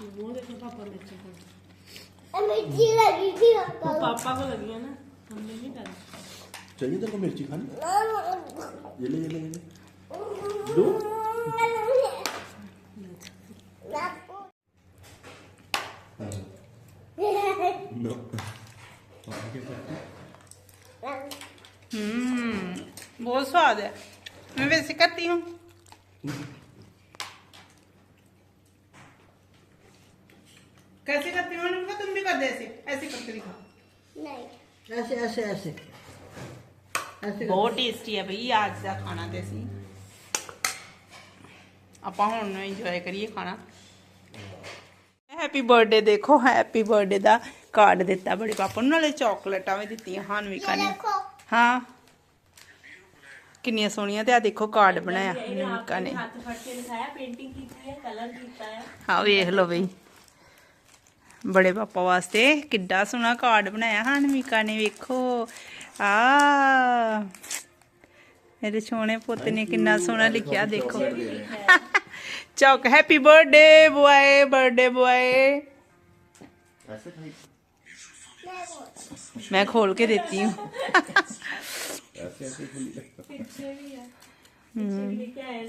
वो देखो पापा मिर्ची को मिर्ची लगी थी वो पापा को लगी है ना हमने नहीं डाली चाहिए तेरे को मिर्ची खानी ये ले ये ले ये ले दो नो हम्म बहुत स्वाद है मैं वैसे करती कैसे करती हूँ अनुष्का? तुम भी कर दे ऐसे ऐसे करके दिखाओ नहीं ऐसे ऐसे ऐसे ऐसे ਬਹੁਤ ਟੇਸਟੀ ਹੈ ਭਈ ਅੱਜ ਦਾ ਖਾਣਾ ਤੇ ਅਸੀਂ ਆਪਾਂ ਹੁਣ ਇੰਜੋਏ ਕਰੀਏ ਖਾਣਾ ਹੈਪੀ ਬਰਥਡੇ ਦੇਖੋ ਹੈਪੀ ਬਰਥਡੇ ਦਾ ਕਾਰਡ ਦਿੱਤਾ ਬੜੇ ਪਾਪਾ ਨੂੰ ਨਾਲੇ ਚਾਕਲੇਟਾਂ ਵੀ ਦਿੱਤੀਆਂ ਹਾਨਵਿਕਾ ਨੇ देखो ਹਾਂ ਕਿੰਨੀਆਂ ਸੋਹਣੀਆਂ ਤੇ ਆ ਦੇਖੋ ਕਾਰਡ ਬਣਾਇਆ ਹਾਨਵਿਕਾ ਨੇ हाथ फट के दिखाया पेंटिंग की है कलर कीता है ਹਾਂ ਵੇਖ ਲਓ ਬਈ ਬੜੇ ਪਾਪਾ ਵਾਸਤੇ ਕਿੱਡਾ ਸੋਹਣਾ ਕਾਰਡ ਬਣਾਇਆ ਹਾਨਵਿਕਾ ਨੇ ਵੇਖੋ ਆ ਮੇਰੇ ਸੋਹਣੇ ਪੁੱਤ ਨੇ ਕਿੰਨਾ ਸੋਹਣਾ ਲਿਖਿਆ ਦੇਖੋ ਚੌਕ happy birthday boy birthday boy ऐसे खाई ਮੈਂ ਖੋਲ ਕੇ ਦਿੱਤੀ ਹੂੰ ऐसे ऐसे खुली पीछे भी है पीछे भी लिखा है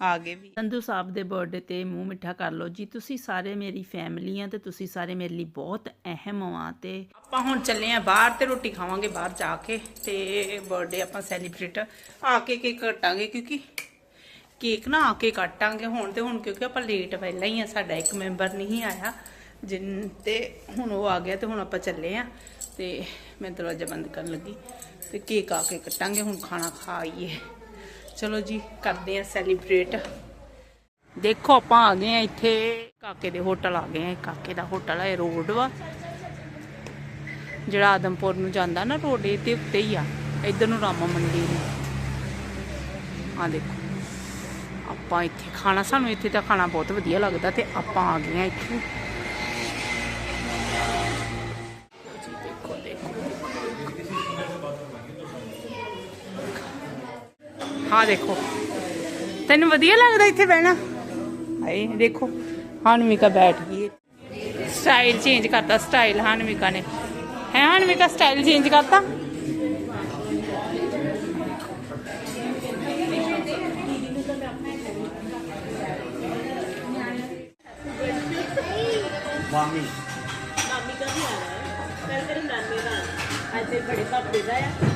ਆ ਗਏ ਵੀ। ਸੰਧੂ ਸਾਹਿਬ ਦੇ ਬਰਥਡੇ ਤੇ ਮੂੰਹ ਮਿੱਠਾ ਕਰ ਲਓ ਜੀ। ਤੁਸੀਂ ਸਾਰੇ ਮੇਰੀ ਫੈਮਲੀ ਆ ਤੇ ਤੁਸੀਂ ਸਾਰੇ ਮੇਰੇ ਲਈ ਬਹੁਤ ਅਹਿਮ ਆ ਤੇ ਆਪਾਂ ਹੁਣ ਚੱਲੇ ਆ ਬਾਹਰ ਤੇ ਰੋਟੀ ਖਾਵਾਂਗੇ ਬਾਹਰ ਜਾ ਕੇ ਤੇ ਬਰਥਡੇ ਆਪਾਂ ਸੈਲੀਬ੍ਰੇਟ ਆ ਕੇ ਕੇਕ ਕੱਟਾਂਗੇ ਕਿਉਂਕਿ ਕੇਕ ਨਾ ਆ ਕੇ ਕੱਟਾਂਗੇ ਹੁਣ ਤੇ ਹੁਣ ਕਿਉਂਕਿ ਆਪਾਂ ਲੇਟ ਪਹਿਲਾਂ ਹੀ ਆ, ਸਾਡਾ ਇੱਕ ਮੈਂਬਰ ਨਹੀਂ ਆਇਆ ਜਿੰਨ ਤੇ ਹੁਣ ਉਹ ਆ ਗਿਆ ਤੇ ਹੁਣ ਆਪਾਂ ਚੱਲੇ ਆ ਤੇ ਮੈਂ ਦਰਵਾਜ਼ਾ ਬੰਦ ਕਰਨ ਲੱਗੀ ਤੇ ਕੇਕ ਆ ਕੇ ਕੱਟਾਂਗੇ, ਹੁਣ ਖਾਣਾ ਖਾ ਆਈਏ। ਚਲੋ ਜੀ, ਕਰਦੇ ਆ ਸੈਲੀਬ੍ਰੇਟ ਦੇਖੋ, ਆਪਾਂ ਆ ਗਏ ਆ ਇੱਥੇ, ਕਾਕੇ ਦੇ ਹੋਟਲ ਆ ਗਏ ਆ ਕਾਕੇ ਦਾ ਹੋਟਲ ਹੈ ਰੋਡ ਵਾ। ਜਿਹੜਾ ਆਦਮਪੁਰ ਨੂੰ ਜਾਂਦਾ ਨਾ ਰੋਡ ਇਹ ਉੱਤੇ ਹੀ ਆ। ਇੱਧਰ ਨੂੰ ਰਾਮਾ ਮੰਡੀ ਨੂੰ ਆ ਦੇਖੋ, ਆਪਾਂ ਇੱਥੇ ਖਾਣਾ, ਸਾਨੂੰ ਇੱਥੇ ਤਾਂ ਖਾਣਾ ਬਹੁਤ ਵਧੀਆ ਲੱਗਦਾ ਤੇ ਆਪਾਂ ਆ ਗਏ ਆ ਇੱਥੇ। ਹਾਂ ਦੇਖੋ। ਤੈਨੂੰ ਵਧੀਆ ਲੱਗਦਾ ਇੱਥੇ ਬਹਿਣਾ? ਹਾਏ ਦੇਖੋ ਹਾਨਵਿਕਾ ਬੈਠ ਗਈ। ਸਟਾਈਲ ਚੇਂਜ ਕਰਤਾ ਸਟਾਈਲ ਹਾਨਵਿਕਾ ਨੇ। ਹੈ ਹਾਨਵਿਕਾ ਸਟਾਈਲ ਚੇਂਜ ਕਰਤਾ? मामी ਮਾਮੀ ਦਾ ਵੀ ਆਣਾ ਹੈ ਕੱਲ ਤੇਰੇ ਨਾਨੇ ਦਾ। ਅੱਜ ਬੜੇ ਪਾਪੇ ਦਾ ਆ।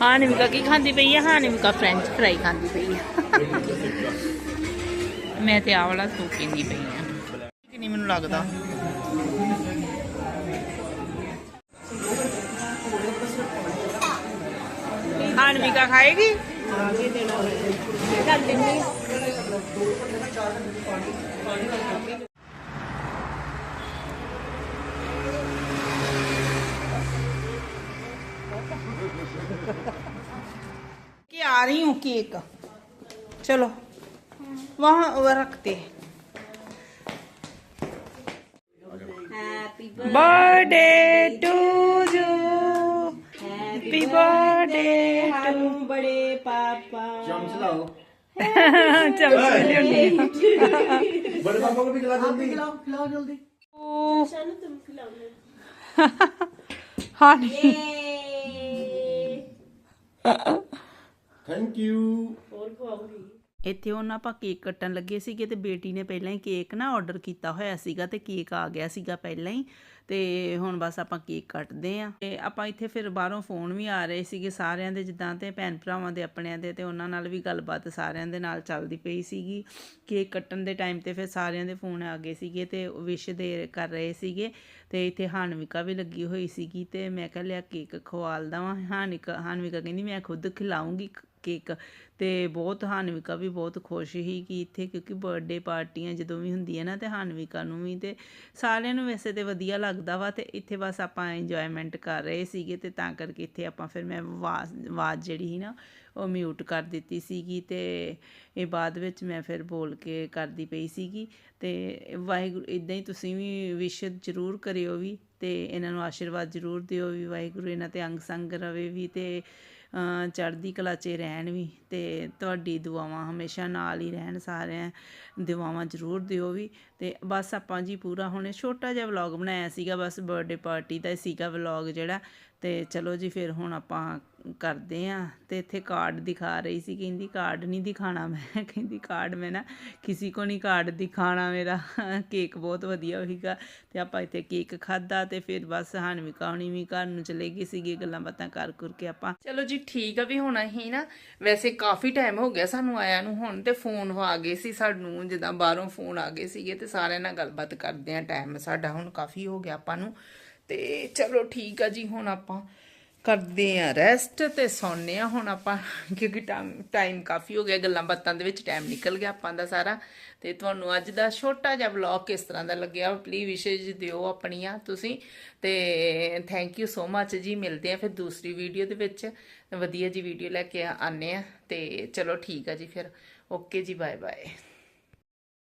ਹਾਨਵਿਕਾ ਕੀ ਖਾਂਦੀ ਪਈ ਹੈ ਹਾਨਵਿਕਾ ਫ੍ਰੈਂਚ ਫਰਾਈ ਖਾਂਦੀ ਪਈ ਆ। ਮੈਂ ਤੇ ਆਹ ਵਾਲਾ ਸੂਪ ਪੀਂਦੀ ਪਈ ਆ। ਕਿ ਨਹੀਂ ਮੈਨੂੰ ਲੱਗਦਾ। ਹਾਨਵਿਕਾ ਖਾਏਗੀ? ਕਰ ਦਿੰਨੀ कि आ रही हूँ केक चलो वहाँ वो रखते हैं। Birthday to you happy birthday to बड़े पापा चलाओ बड़े पापा को भी खिला जल्दी खिलाओ खिलाओ जल्दी चलो तुम खिलाओ हाँ थैंक यू और खवाऊंगी ਇੱਥੇ ਉਹਨਾਂ ਆਪਾਂ ਕੇਕ ਕੱਟਣ ਲੱਗੇ ਸੀਗੇ ਤੇ ਬੇਟੀ ਨੇ ਪਹਿਲਾਂ ਹੀ ਕੇਕ ਨਾ ਆਰਡਰ ਕੀਤਾ ਹੋਇਆ ਸੀਗਾ ਤੇ ਕੇਕ ਆ ਗਿਆ ਸੀਗਾ ਪਹਿਲਾਂ ਹੀ ਤੇ ਹੁਣ ਬਸ ਆਪਾਂ ਕੇਕ ਕੱਟਦੇ ਆਂ ਤੇ ਆਪਾਂ ਇੱਥੇ ਫਿਰ ਬਾਹਰੋਂ ਫੋਨ ਵੀ ਆ ਰਹੇ ਸੀਗੇ ਸਾਰਿਆਂ ਦੇ, ਜਿੱਦਾਂ ਤੇ ਭੈਣ ਭਰਾਵਾਂ ਦੇ ਆਪਣਿਆਂ ਦੇ ਤੇ ਉਹਨਾਂ ਨਾਲ ਵੀ ਗੱਲਬਾਤ ਸਾਰਿਆਂ ਦੇ ਨਾਲ ਚੱਲਦੀ ਪਈ ਸੀਗੀ। ਕੇਕ ਕੱਟਣ ਦੇ ਟਾਈਮ ਤੇ ਫਿਰ ਸਾਰਿਆਂ ਦੇ ਫੋਨ ਆ ਗਏ ਸੀਗੇ ਤੇ ਵਿਸ਼ ਦੇ ਕਰ ਰਹੇ ਸੀਗੇ ਤੇ ਇੱਥੇ ਹਾਨਵਿਕਾ ਵੀ ਲੱਗੀ ਹੋਈ ਸੀਗੀ ਤੇ ਮੈਂ ਕਿਹਾ ਲਿਆ ਕੇਕ ਖਵਾਲਦਾ ਵਾਂ ਹਾਨਿਕਾ, ਹਾਨਵਿਕਾ ਕਹਿੰਦੀ, ਮੈਂ ਖੁਦ ਖਿਲਾਉਂਗੀ ਕੇਕ ਅਤੇ ਬਹੁਤ ਹਾਨਵਿਕਾ ਵੀ ਬਹੁਤ ਖੁਸ਼ ਸੀ ਕਿ ਇੱਥੇ ਕਿਉਂਕਿ ਬਰਥਡੇ ਪਾਰਟੀਆਂ ਜਦੋਂ ਵੀ ਹੁੰਦੀਆਂ ਨਾ ਤੇ ਹਾਨਵਿਕਾ ਨੂੰ ਵੀ ਅਤੇ ਸਾਰਿਆਂ ਨੂੰ ਵੈਸੇ ਤਾਂ ਵਧੀਆ ਲੱਗਦਾ ਵਾ ਅਤੇ ਇੱਥੇ ਬਸ ਆਪਾਂ ਇੰਜੋਏਮੈਂਟ ਕਰ ਰਹੇ ਸੀਗੇ ਅਤੇ ਤਾਂ ਕਰਕੇ ਇੱਥੇ ਆਪਾਂ ਫਿਰ ਮੈਂ ਆਵਾਜ਼ ਆਵਾਜ਼ ਜਿਹੜੀ ਸੀ ਨਾ ਉਹ ਮਿਊਟ ਕਰ ਦਿੱਤੀ ਸੀਗੀ ਅਤੇ ਇਹ ਬਾਅਦ ਵਿੱਚ ਮੈਂ ਫਿਰ ਬੋਲ ਕੇ ਕਰਦੀ ਪਈ ਸੀਗੀ ਅਤੇ ਵਾਹਿਗੁਰੂ ਇਦਾਂ ਹੀ ਤੁਸੀਂ ਵੀ ਵਿਸ਼ ਜ਼ਰੂਰ ਕਰਿਓ ਵੀ ਅਤੇ ਇਹਨਾਂ ਨੂੰ ਆਸ਼ੀਰਵਾਦ ਜ਼ਰੂਰ ਦਿਓ ਵੀ ਵਾਹਿਗੁਰੂ ਇਹਨਾਂ ਤੇ ਅੰਗ ਸੰਗ ਰਵੇ ਵੀ ਅਤੇ ਚੜ੍ਹਦੀ ਕਲਾ 'ਚ ਰਹਿਣ ਵੀ ਅਤੇ ਤੁਹਾਡੀ ਦੁਆਵਾਂ ਹਮੇਸ਼ਾ ਨਾਲ ਹੀ ਰਹਿਣ ਸਾਰਿਆਂ ਦੁਆਵਾਂ ਜ਼ਰੂਰ ਦਿਓ ਵੀ ਅਤੇ ਬਸ ਆਪਾਂ ਜੀ ਪੂਰਾ ਹੁਣ ਛੋਟਾ ਜਿਹਾ ਵਲੌਗ ਬਣਾਇਆ ਸੀਗਾ, ਬਸ ਬਰਥਡੇ ਪਾਰਟੀ ਦਾ ਹੀ ਸੀਗਾ ਵਲੌਗ ਜਿਹੜਾ ਤੇ ਚਲੋ ਜੀ, ਫਿਰ ਹੁਣ ਆਪਾਂ ਕਰਦੇ ਆ ਤੇ ਇੱਥੇ ਕਾਰਡ ਦਿਖਾ ਰਹੀ ਸੀ, ਕਹਿੰਦੀ ਕਾਰਡ ਨਹੀਂ ਦਿਖਾਣਾ ਮੈਂ। ਕਹਿੰਦੀ ਕਾਰਡ ਮੈਂ ਨਾ ਕਿਸੇ ਕੋ ਨਹੀਂ ਕਾਰਡ ਦਿਖਾਣਾ ਮੇਰਾ। ਕੇਕ ਬਹੁਤ ਵਧੀਆ ਹੋਈਗਾ ਤੇ ਆਪਾਂ ਇੱਥੇ ਕੇਕ ਖਾਦਾ ਤੇ ਫਿਰ ਬਸ ਹਾਨਵਿਕਾ ਹੁਣੀ ਵੀ ਘਰ ਨੂੰ ਚਲੇ ਗਈ ਸੀਗੀ, ਗੱਲਾਂ ਬਾਤਾਂ ਕਰ ਕਰ ਕੇ ਆਪਾਂ। ਚਲੋ ਜੀ, ਠੀਕ ਆ ਵੀ ਹੁਣ ਅਸੀਂ ਨਾ ਵੈਸੇ ਕਾਫੀ ਟਾਈਮ ਹੋ ਗਿਆ ਸਾਨੂੰ ਆਇਆ ਨੂੰ ਹੁਣ ਤੇ ਫੋਨ ਆ ਗਏ ਸੀ ਸਾਨੂੰ, ਜਿੱਦਾਂ ਬਾਹਰੋਂ ਫੋਨ ਆ ਗਏ ਸੀਗੇ ਤੇ ਸਾਰਿਆਂ ਨਾਲ ਗੱਲਬਾਤ ਕਰਦੇ ਆ ਟਾਈਮ ਸਾਡਾ ਹੁਣ ਕਾਫੀ ਹੋ ਗਿਆ ਆਪਾਂ ਨੂੰ। ਤੇ ਚਲੋ ਠੀਕ ਆ ਜੀ, ਹੁਣ ਆਪਾਂ ਕਰਦੇ ਆ ਰੈਸਟ ਤੇ ਸੌਂਨੇ ਆ। ਹੁਣ ਆਪਾਂ, ਕਿਉਂਕਿ ਟਾਈਮ ਕਾਫੀ ਹੋ ਗਿਆ, ਗੱਲਾਂ ਬਾਤਾਂ ਦੇ ਵਿੱਚ ਟਾਈਮ ਨਿਕਲ ਗਿਆ ਆਪਾਂ ਦਾ ਸਾਰਾ। ਤੇ ਤੁਹਾਨੂੰ ਅੱਜ ਦਾ ਛੋਟਾ ਜਿਹਾ ਵਲੌਗ ਕਿਸ ਤਰ੍ਹਾਂ ਦਾ ਲੱਗਿਆ ਪਲੀਜ਼ ਵਿਸ਼ੇਜ ਦਿਓ ਆਪਣੀਆਂ ਤੁਸੀਂ। ਤੇ ਥੈਂਕ ਯੂ ਸੋ ਮੱਚ ਜੀ, ਮਿਲਦੇ ਆ ਫਿਰ ਦੂਸਰੀ ਵੀਡੀਓ ਦੇ ਵਿੱਚ। ਵਧੀਆ ਜੀ ਵੀਡੀਓ ਲੈ ਕੇ ਆਨੇ ਆ। ਤੇ ਚਲੋ ਠੀਕ ਆ ਜੀ ਫਿਰ। ਓਕੇ ਜੀ ਬਾਏ ਬਾਏ